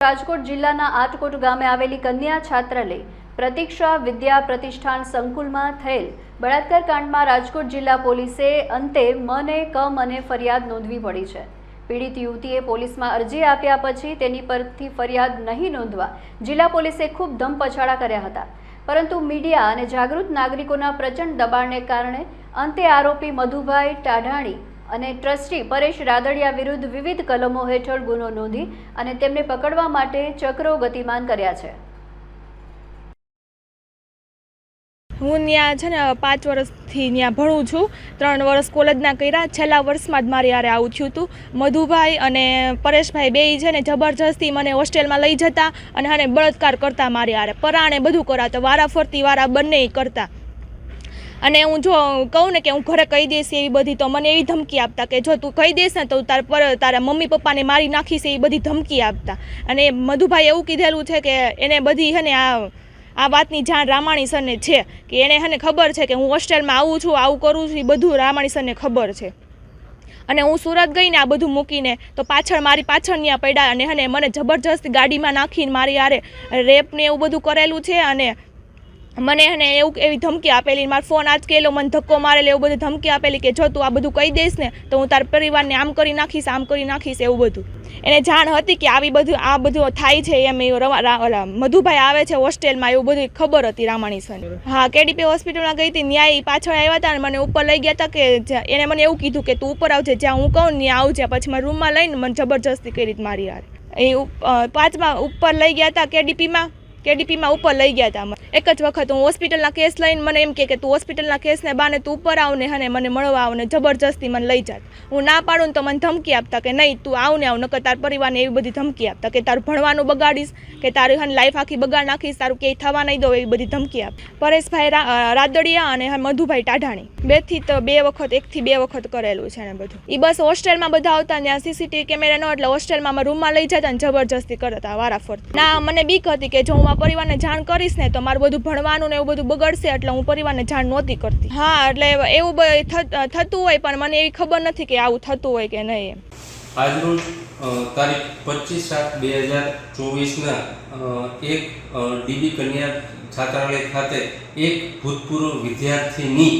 રાજકોટ જિલ્લાના આટકોટ ગામે આવેલી કન્યા છાત્રાલય પ્રતીક્ષા વિદ્યા પ્રતિષ્ઠાન સંકુલમાં થયેલ બળાત્કાર કાંડમાં રાજકોટ જિલ્લા પોલીસે અંતે મને કમ અને ફરિયાદ નોંધવી પડી છે. પીડિત યુવતીએ પોલીસમાં અરજી આપ્યા પછી તેની પરથી ફરિયાદ નહીં નોંધવા જિલ્લા પોલીસે ખૂબ ધમપછાડા કર્યા હતા. પરંતુ મીડિયા અને જાગૃત નાગરિકોના પ્રચંડ દબાણને કારણે અંતે આરોપી મધુભાઈ ટાઢાણી અને ટ્રસ્ટી પરેશ રાદડિયા વિરુદ્ધ વિવિધ કલમો હેઠળ ગુનો નોંધી અને તેમને પકડવા માટે ચક્રો ગતિમાન કર્યા છે. હું ત્યાં છે ને, પાંચ વર્ષથી ત્યાં ભણું છું. ત્રણ વર્ષ કોલેજના કર્યા. છેલ્લા વર્ષમાં જ મારી યારે આવું થયું હતું. મધુભાઈ અને પરેશભાઈ બેય છે ને, જબરજસ્તી મને હોસ્ટેલમાં લઈ જતા અને હાને બળાત્કાર કરતા મારી યારે પરાણે બધું કરાવતા. વારા ફરતી વારા બંને કરતા. અને હું જો કહું ને કે હું ઘરે કહી દઈશ એવી બધી, તો મને એવી ધમકી આપતા કે જો તું કહી દઈશ ને તો તાર પર, તારા મમ્મી પપ્પાને મારી નાખીશ એવી બધી ધમકી આપતા. અને મધુભાઈ એવું કીધેલું છે કે એને બધી હે ને આ આ વાતની જાણ રામાણી સરને છે કે એને હને ખબર છે કે હું હોસ્ટેલમાં આવું છું, આવું કરું છું, એ બધું રામાણી સરને ખબર છે. અને હું સુરત ગઈને આ બધું મૂકીને તો પાછળ મારી પાછળ ત્યાં પડ્યા અને હને મને જબરજસ્ત ગાડીમાં નાખીને મારી આરે રેપને એવું બધું કરેલું છે અને મને એને એવું એવી ધમકી આપેલી મારો ફોન આજ કેલો મને ધક્કો મારેલો એવું બધું ધમકી આપેલી કે જો તું આ બધું કહી દઈશ ને, તો હું તારા પરિવારને આમ કરી નાખીશ, આમ કરી નાખીશ, એવું બધું. એને જાણ હતી કે આવી બધું આ બધું થાય છે એમ રવા- મધુભાઈ આવે છે હોસ્ટેલમાં, એવું બધું ખબર હતી રામાણી સર હા, કેડીપી હોસ્પિટલમાં ગઈ હતી, ન્યાય પાછળ આવ્યા હતા અને મને ઉપર લઈ ગયા હતા કે એને મને એવું કીધું કે તું ઉપર આવજે, જ્યાં હું કહું ત્યાં આવજે, પછી મારા રૂમમાં લઈને મને જબરજસ્તી કરી મારી યાર એ પાંચમાં ઉપર લઈ ગયા હતા કેડીપીમાં કેડીપીમાં ઉપર લઈ ગયા હતા. એક જ વખત હું હોસ્પિટલના કેસ લઈને મને એમ કે તું હોસ્પિટલના કેસને બાને તું ઉપર આવને હને, મને મળવા આવ ને જબરજસ્તી મને લઈ જાત હું ના પાડું તો મને ધમકી આપતા કે નહીં, તું આવને આવ, નકર તાર પરિવારને એવી બધી ધમકી આપતા કે તારું ભણવાનું બગાડીશ, કે તારી હન લાઈફ આખી બગાડ નાખીશ, તારું ક્યાંય થવા નહીં દો એવી બધી ધમકી આપ પરેશભાઈ રાદડિયા અને મધુભાઈ ટાઢાણી. બેથી તો બે વખત, એકથી બે વખત કરેલું છે ને બધું. એ બસ હોસ્ટેલમાં બધા આવતા ત્યાં સીસીટીવી કેમેરા ન એટલે હોસ્ટેલમાં રૂમમાં લઈ જતા ને જબરજસ્તી કરતા વારાફરતી. ના, મને બીક હતી કે જો હું મારા પરિવારને જાણ કરીશ ને તો મારું બધું ભણવાનું ને એવું બધું બગડશે એટલે હું પરિવારને જાણ નહોતી કરતી. હા, એટલે એવું થતું હોય પણ મને એવી ખબર નથી કે આવું થતું હોય કે નહીં એમ. આજરોજ તારીખ પચીસ સાત બે હજાર ચોવીસના એક ડીબી કન્યા છાત્રાલય ખાતે એક ભૂતપૂર્વ વિદ્યાર્થીની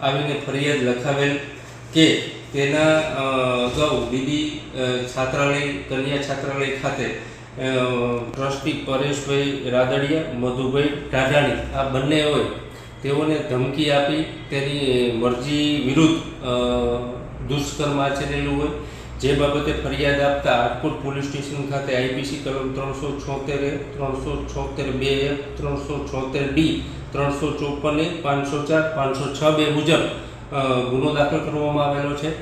આવીને ફરિયાદ લખાવેલ કે તેના અગાઉ ડીબી છાત્રાલય, કન્યા છાત્રાલય ખાતે ટ્રસ્ટી પરેશભાઈ રાદડિયા, મધુભાઈ ઢાઢાણી, આ બંને હોય, તેઓને ધમકી આપી તેની મરજી વિરુદ્ધ દુષ્કર્મ આચરેલું હોય. જે બાબતે ફરિયાદ આપતા રાજકોટ પોલીસ સ્ટેશન ખાતે આઈપીસી કલમ ત્રણસો છોતેર ત્રણસો છોતેર બે ત્રણસો છોતેર ડી, ત્રણસો ચોપન પાંચસો ચાર, પાંચસો છ બે મુજબ ગુનો દાખલ કરવામાં આવેલો છે.